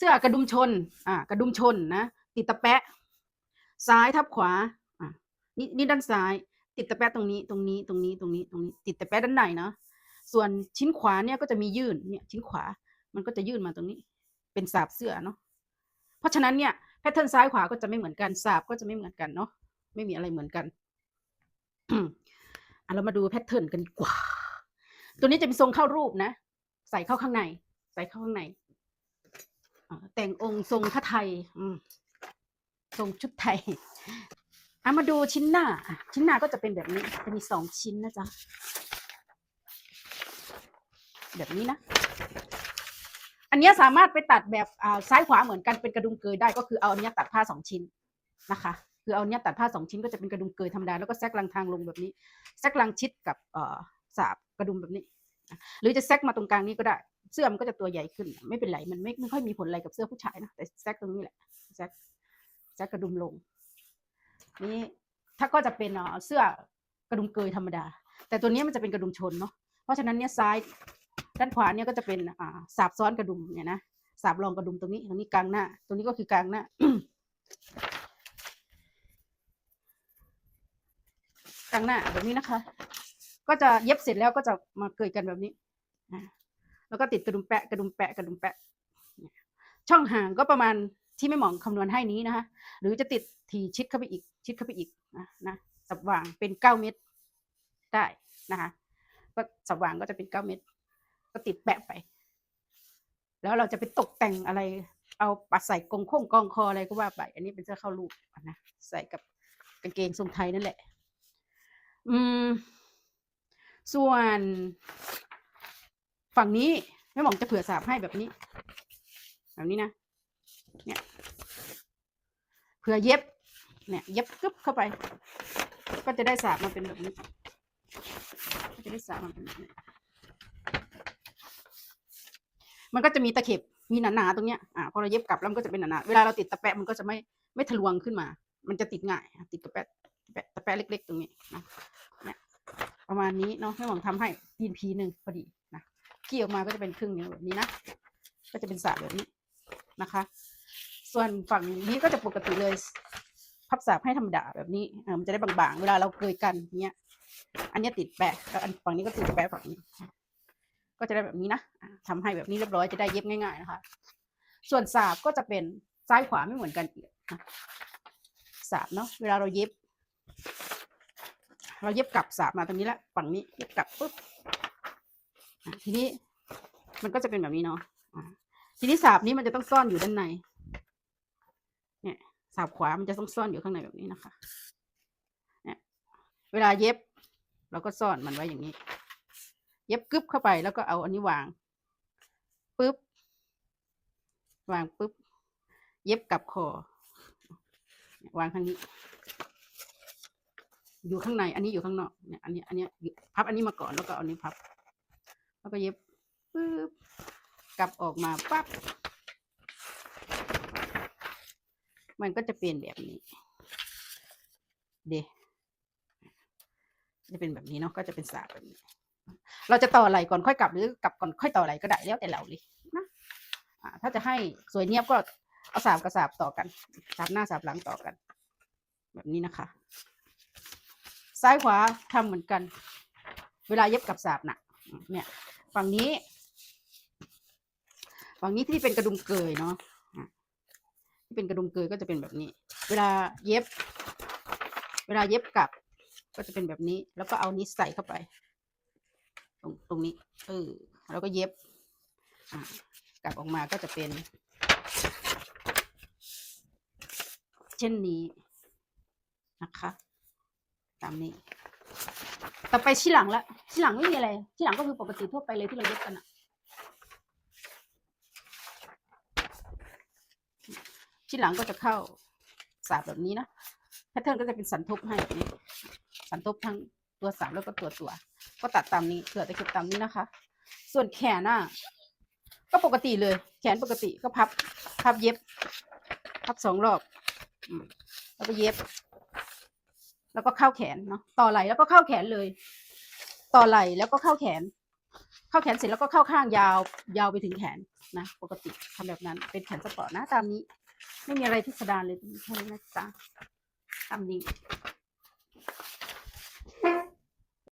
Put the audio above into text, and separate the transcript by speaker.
Speaker 1: เสื้อกระดุมชนอ่ากระดุมชนนะติดตะแปะ ซ้ายทับขวาอ่านี่นี่ด้านซ้าย ติดตะแปะตรงนี้ตรงนี้ตรงนี้ตรงนี้ตรงนี้ ติดตะแปะด้านในเนาะส่วนชิ้นขวาเนี่ยก็จะมียื่นเนี่ยชิ้นขวามันก็จะยื่นมาตรงนี้ เป็นสาบเสื้อเนาะเพราะฉะนั้นเนี่ยแพทเทิร์นซ้ายขวาก็จะไม่เหมือนกันสาบก็จะไม่เหมือนกันเนาะไม่มีอะไรเหมือนกันอะเรามาดูแพทเทิร์นกันดีกว่า ตัวนี้จะเป็นทรงเข้ารูปนะ ใส่เข้าข้างใน ใส่เข้าข้างใน แต่งองค์ทรงพระไทยทรงชุดไทยเอามาดูชิ้นหน้า ชิ้นหน้าก็จะเป็นแบบนี้ จะมีสองชิ้นนะจ๊ะ แบบนี้นะ อันนี้สามารถไปตัดแบบอ่าซ้ายขวาเหมือนกันเป็นกระดุมเกยได้ ก็คือเอาอันเนี้ยตัดผ้าสองชิ้นนะคะ คือเอาเนี้ยตัดผ้าสองชิ้นก็จะเป็นกระดุมเกยธรรมดาแล้วก็แซกลังทางลงแบบนี้ แซกลังชิดกับอ่อสาบกระดุมแบบนี้ หรือจะแซกมาตรงกลางนี้ก็ได้ เสื้อมันก็จะตัวใหญ่ขึ้น ไม่เป็นไรมันไม่ไม่ค่อยมีผลอะไรกับเสื้อผู้ชายนะแต่แซกตรงนี้แหละแซกแซกกระดุมลง นี่ถ้าก็จะเป็นเอ่อเสื้อกระดุมเกยธรรมดา แต่ตัวนี้มันจะเป็นกระดุมชนเนาะเพราะฉะนั้นเนี่ยซ้ายด้านขวาเนี่ยก็จะเป็นอ่าสาบซ้อนกระดุมเนี่ยนะสาบรองกระดุมตรงนี้ตรงนี้กลางหน้า ตรงนี้ก็คือกลางหน้ากลางหน้าแบบนี้นะคะ ก็จะเย็บเสร็จแล้วก็จะมาเกยกันแบบนี้อ่า แล้วก็ติดกระดุมแปะกระดุมแปะกระดุมแปะ ช่องห่างก็ประมาณที่ไม่หมองคำนวณให้นี้นะคะ หรือจะติดทีชิดเข้าไปอีก ชิดเข้าไปอีกนะนะสับวางเป็นเก้าเม็ดได้นะคะก็สับวางก็จะเป็นเก้าเม็ดก็ติดแปะไป แล้วเราจะไปตกแต่งอะไรเอาปัดใส่กงโค้งกองคออะไรก็ว่าไป อันนี้เป็นเสื้อเข้ารูปนะใส่กับกางเกงทรงไทยนั่นแหละ อืม ส่วน ฝั่งนี้แม่หมองจะเผื่อสาบให้แบบนี้ แบบนี้นะ เนี่ยเผื่อเย็บ เนี่ย เย็บกึบเข้าไป ก็จะได้สาบมาเป็นแบบนี้ ก็จะได้สาบมาเป็นแบบนี้ มันก็จะมีตะเข็บ มีหนาๆตรงเนี้ย อ่าพอเราเย็บกลับแล้วมันก็จะเป็นหนาๆ เวลาเราติดตะแปะมันก็จะไม่ไม่ทะลวงขึ้นมา มันจะติดง่าย ติดตะแปะตะแปะตะแปะเล็ก ๆ ตรงนี้นะ เนี่ยประมาณนี้เนาะให้หวังทำให้ตีนพีหนึ่งพอดี ขี้ออกมาก็จะเป็นครึ่งนิ้วแบบนี้นะ ก็จะเป็นสาบแบบนี้นะคะ ส่วนฝั่งนี้ก็จะปกติเลย พับสาบให้ธรรมดาแบบนี้เออมันจะได้บางๆ เวลาเราเกยกันเนี้ย อันนี้ติดแปะแล้วอันฝั่งนี้ก็ติดแปะฝั่งนี้ ก็จะได้แบบนี้นะอะทำให้แบบนี้เรียบร้อยจะได้เย็บง่าย ๆ นะคะ ส่วนสาบก็จะเป็นซ้ายขวาไม่เหมือนกันอีกนะสาบเนาะเวลาเราเย็บ เราเย็บกลับสาบมาตรงนี้ละฝั่งนี้เย็บกลับปุ๊บ ทีนี้มันก็จะเป็นแบบนี้เนาะทีนี้สาบนี้มันจะต้องซ่อนอยู่ด้านใน เนี่ยสาบขวามันจะต้องซ่อนอยู่ข้างในแบบนี้นะคะ เนี่ย เวลาเย็บเราก็ซ่อนมันไว้อย่างนี้ เย็บกึบเข้าไปแล้วก็เอาอันนี้วางปุ๊บวางปุ๊บ เย็บกลับคอ วางข้างนี้ อยู่ข้างใน อันนี้อยู่ข้างนอกเนี่ยอันนี้ อันนี้พับอันนี้มาก่อนแล้วก็เอาอันนี้พับ แล้วก็เย็บปึ๊บกลับออกมาปั๊บมันก็จะเปลี่ยนแบบนี้ เดจะเป็นแบบนี้เนาะก็จะเป็นสาบแบบนี้ เราจะต่อไหลก่อนค่อยกลับหรือกลับก่อนค่อยต่อไหลก็ได้แล้วแต่เราเลยนะถ้าจะให้สวยเนียบก็เอาสาบกับสาบต่อกันสาบหน้าสาบหลังต่อกัน แบบนี้นะคะ ซ้ายขวาทำเหมือนกัน เวลาเย็บกับสาบน่ะเนี่ย ฝั่งนี้ ฝั่งนี้ที่เป็นกระดุมเกยเนาะที่เป็นกระดุมเกยก็จะเป็นแบบนี้ เวลาเย็บ เวลาเย็บกลับ ก็จะเป็นแบบนี้ แล้วก็เอานี้ใส่เข้าไป ตรงตรงนี้ เออ แล้วก็เย็บกลับออกมาก็จะเป็น เช่นนี้นะคะ ตามนี้ ต่อไปชี้นหลังละ ชี้หลังไม่มีอะไรชี้หลังก็คือปกติทั่วไปเลยที่เราเย็บกันอะชี้หลังก็จะเข้าสาบแบบนี้นะแพทเทิร์นก็จะเป็นสันทบให้แบบนี้ สันทบทั้งตัวสามแล้วก็ตัวตัว ก็ตัดตามนี้เผื่อตะเข็บตามนี้นะคะ ส่วนแขนน่ะ ก็ปกติเลย แขนปกติก็พับ พับเย็บ พับสองรอบแล้วก็เย็บ แล้วก็เข้าแขนเนาะต่อไหลแล้วก็เข้าแขนเลย ต่อไหล่แล้วก็เข้าแขน เข้าแขนเสร็จแล้วก็เข้าข้างยาวยาวไปถึงแขนนะ ปกติทำแบบนั้น เป็นแขนสปอร์ตนะตามนี้ ไม่มีอะไรพิสดารเลยแค่นี้นะจ๊ะตามนี้